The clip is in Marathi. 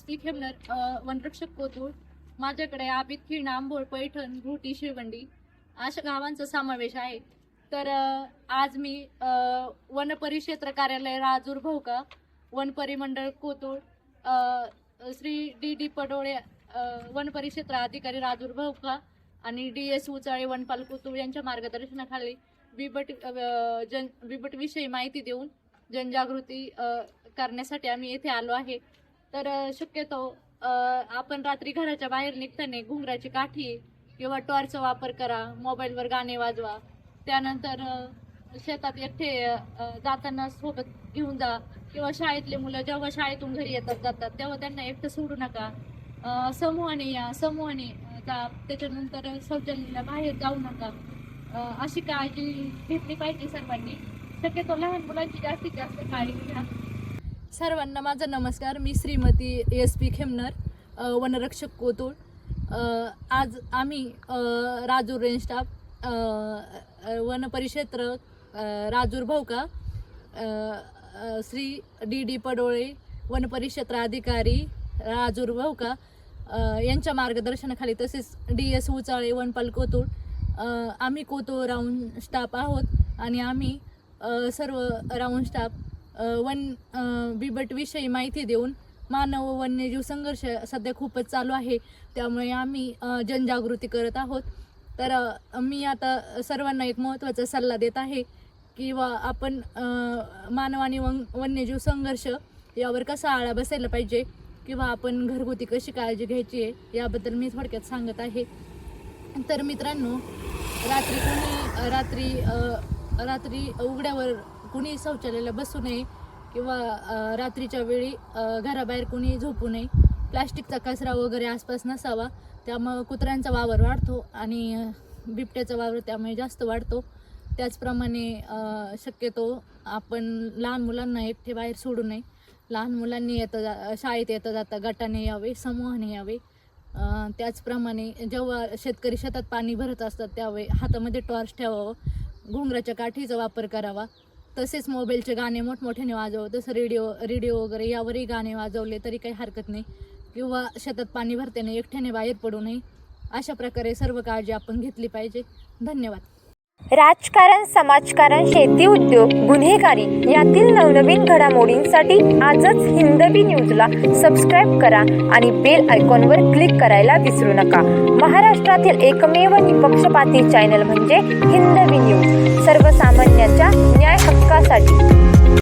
एस खेमनर वनरक्षक कोथरूड माझ्याकडे आबित खिण आंबोळ पैठण घोटी शिळवंडी अशा गावांचा समावेश आहे. तर आज मी वनपरिक्षेत्र वन परिक्षेत्र कार्यालय राजूर भोका वन परिमंडळ श्री डी डी पडोळे अ, वन परिक्षेत्र अधिकारी राजूर भोका आणि डी एस उचाळे वनपाल कोतूळ यांच्या मार्गदर्शनाखाली बिबट जन बिबटविषयी माहिती देऊन जनजागृती करण्यासाठी आम्ही येथे आलो आहे. तर शक्यतो आपण रात्री घराच्या बाहेर निघताना घुंगराची काठी किंवा टॉर्चचा वापर करा मोबाईलवर गाणे वाजवा. त्यानंतर शेतात एकटे जाताना सोबत घेऊन जा किंवा शाळेतले मुलं जेव्हा शाळेतून घरी येतात जातात तेव्हा त्यांना एकटं सोडू नका. समूहाने या समूहाने जा. त्याच्यानंतर शौचालयाला बाहेर जाऊ नका. अशी काळजी घेतली पाहिजे सर्वांनी. शक्यतो लहान मुलांची जास्तीत जास्त काळजी घ्या. सर्वांना माझा नमस्कार. मी श्रीमती एस पी खेमनर वनरक्षक कोतुळ. आज आम्ही राजूर रेंज स्टाफ अ, वन परिक्षेत्र राजूर भाऊका श्री डी डी पडोळे वन परिक्षेत्र अधिकारी राजूर भाऊका यांच्या मार्गदर्शनाखाली तसेच डी एस उचाळे वनपाल कोतुळ आम्ही कोतुळ राऊंड स्टाफ आहोत आणि आम्ही सर्व राऊंड स्टाफ वन बिबटविषयी माहिती देऊन मानव व वन्यजीव संघर्ष सध्या खूपच चालू आहे. त्यामुळे आम्ही जनजागृती करत आहोत. तर मी आता सर्वांना एक महत्त्वाचा सल्ला देत आहे किंवा आपण मानव आणि वन वन्यजीव संघर्ष यावर कसा आळा बसायला पाहिजे किंवा आपण घरगुती कशी काळजी घ्यायची आहे याबद्दल मी थोडक्यात सांगत आहे. तर मित्रांनो रात्री कोणी रात्री रात्री उघड्यावर कुणी शौचालयाला बसू नये किंवा रात्रीच्या वेळी घराबाहेर कुणी झोपू नये. प्लास्टिकचा कचरा वगैरे आसपास नसावा. त्यामुळं कुत्र्यांचा वावर वाढतो आणि बिबट्याचा वावर त्यामुळे जास्त वाढतो. त्याचप्रमाणे शक्यतो आपण लहान मुलांना एकटे बाहेर सोडू नये. लहान मुलांनी येतं जा शाळेत येता जाता गटाने यावे समूहाने यावे. त्याचप्रमाणे जेव्हा शेतकरी शेतात पाणी भरत असतात त्यावेळी हातामध्ये टॉर्च ठेवावं. घुंगराच्या काठीचा वापर करावा. तसेच मोबाईलचे गाणे मोठमोठ्याने वाजव तसं रेडिओ रेडिओ वगैरे यावरही गाणे वाजवले तरी काही हरकत नाही. किंवा शेतात पाणी भरताना एकट्याने बाहेर पडू नये. अशा प्रकारे सर्व काळजी आपण घेतली पाहिजे. धन्यवाद. राजकारण समाजकारण शेती उद्योग गुन्हेगारी यातील नवनवीन घडामोडींसाठी आजच हिंदवी न्यूजला सबस्क्राईब करा आणि बेल आयकॉनवर क्लिक करायला विसरू नका. महाराष्ट्रातील एकमेव निपक्षपाती चॅनल म्हणजे हिंदवी न्यूज. सर्वसामान्यांच्या न्याय 再